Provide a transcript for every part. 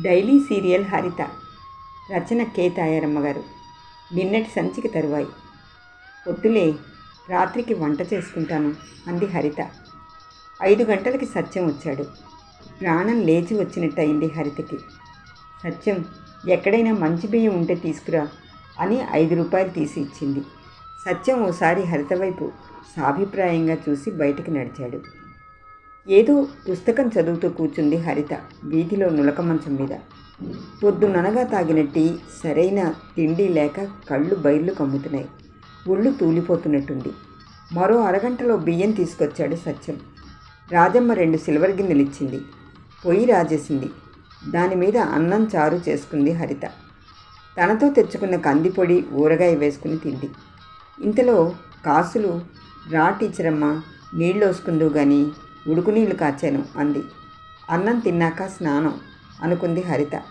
Daily serial Haritha రచన K Tayaramma గారు. నిన్నటి సంచికి తరువాయి. పొద్దులే రాత్రికి వంట చేసుకుంటాను అంది హరిత. ఐదు గంటలకి సత్యం వచ్చాడు. ప్రాణం లేచి వచ్చినట్టు అయింది హరితకి. సత్యం ఎక్కడైనా మంచి బియ్యం ఉంటే తీసుకురా అని ఐదు రూపాయలు తీసి ఇచ్చింది. సత్యం ఓసారి హరిత వైపు సాభిప్రాయంగా చూసి బయటికి నడిచాడు. ఏదో పుస్తకం చదువుతూ కూర్చుంది హరిత వీధిలో నులక మంచం మీద. పొద్దుననగా తాగిన టీ సరైన తిండి లేక కళ్ళు బయళ్ళు కమ్ముతున్నాయి. ఒళ్ళు తూలిపోతున్నట్టుంది. మరో అరగంటలో బియ్యం తీసుకొచ్చాడు సత్యం. రాజమ్మ రెండు సిల్వర్ గిన్నెలు ఇచ్చింది. పొయ్యి రాజేసింది. దాని మీద అన్నం చారు చేసుకుంది హరిత. తనతో తెచ్చుకున్న కందిపొడి ఊరగాయ వేసుకుని తింది. ఇంతలో కాసులు రా టీచరమ్మ నీళ్ళు వసుకుందు కానీ ఉడుకు నీళ్ళు కాచాను అంది. అన్నం తిన్నాక స్నానం అనుకుంది హరిత.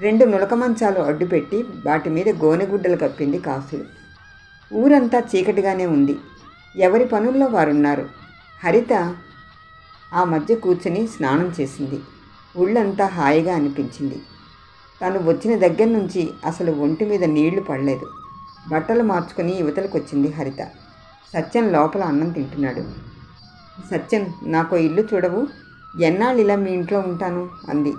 రెండు నులక మంచాలు అడ్డుపెట్టి వాటి మీద గోనెగుడ్డలు కప్పింది కాసులు ఊరంతా చీకటిగానే ఉంది. ఎవరి పనుల్లో వారున్నారు? హరిత ఆ మధ్య కూర్చొని స్నానం చేసింది. ఒళ్ళంతా హాయిగా అనిపించింది. తను వచ్చిన దగ్గర నుంచి అసలు ఒంటి మీద నీళ్ళు పడలేదు. బట్టలు మార్చుకుని యువతలకు వచ్చింది హరిత. సత్యం లోపల అన్నం తింటున్నాడు. సత్యం నాకు ఇల్లు చూడవు. ఎన్నాళ్ళు ఇలా మీ ఇంట్లో ఉంటాను? అంది.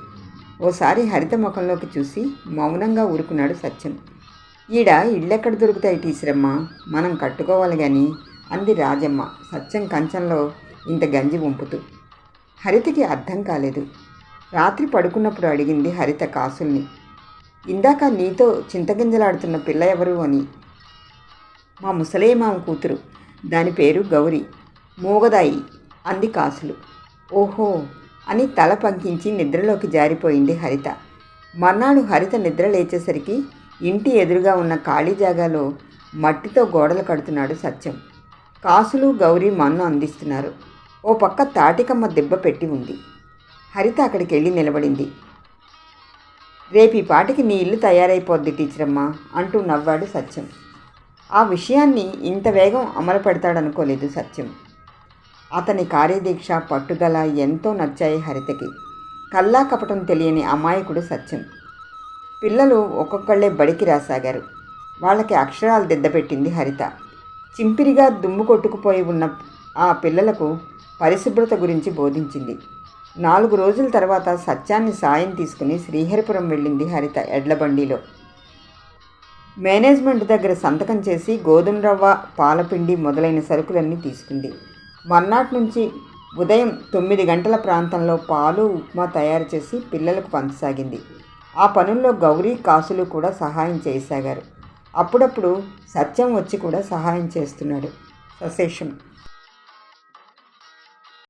ఓసారి హరిత ముఖంలోకి చూసి మౌనంగా ఊరుకున్నాడు సత్యం. ఈడ ఇళ్ళెక్కడ దొరుకుతాయి టీసరమ్మ? మనం కట్టుకోవాలి కానీ అంది రాజమ్మ సత్యం కంచంలో ఇంత గంజి వంపుతూ. హరితకి అర్థం కాలేదు. రాత్రి పడుకున్నప్పుడు అడిగింది హరిత కాసుల్ని. ఇందాక నీతో చింతగింజలాడుతున్న పిల్ల ఎవరు అని. మా ముసలే మామ కూతురు. దాని పేరు గౌరి. మూగదాయి అంది కాసులు. ఓహో! అని తల పంకించి నిద్రలోకి జారిపోయింది హరిత. మర్నాడు హరిత నిద్ర లేచేసరికి ఇంటి ఎదురుగా ఉన్న ఖాళీ జాగాలో మట్టితో గోడలు కడుతున్నాడు సత్యం. కాసులు గౌరీ మన్ను అందిస్తున్నారు. ఓ పక్క తాటికమ్మ దెబ్బ పెట్టి ఉంది. హరిత అక్కడికి వెళ్ళి నిలబడింది. రేపు పాటికి నీ ఇల్లు తయారైపోద్ది టీచరమ్మ అంటూ నవ్వాడు సత్యం. ఆ విషయాన్ని ఇంత వేగం అమలు పెడతాడనుకోలేదు సత్యం. అతని కార్యదీక్ష పట్టుదల ఎంతో నచ్చాయి హరితకి. కల్లా కపటం తెలియని అమాయకుడు సత్యం. పిల్లలు ఒక్కొక్కళ్ళే బడికి రాసాగారు. వాళ్ళకి అక్షరాలు దిద్దపెట్టింది హరిత. చింపిరిగా దుమ్ము కొట్టుకుపోయి ఉన్న ఆ పిల్లలకు పరిశుభ్రత గురించి బోధించింది. నాలుగు రోజుల తర్వాత సత్యాన్ని సాయం తీసుకుని శ్రీహరిపురం వెళ్ళింది హరిత ఎడ్లబండిలో మేనేజ్మెంట్ దగ్గర సంతకం చేసి గోధుమ రవ్వ పాలపిండి మొదలైన సరుకులన్నీ తీసుకుంది. మర్నాటి నుంచి ఉదయం తొమ్మిది గంటల ప్రాంతంలో పాలు ఉప్మా తయారు చేసి పిల్లలకు పంచసాగింది. ఆ పనుల్లో గౌరీ కాసులు కూడా సహాయం చేయసాగారు అప్పుడప్పుడు సత్యం వచ్చి కూడా సహాయం చేస్తున్నాడు. సశేషం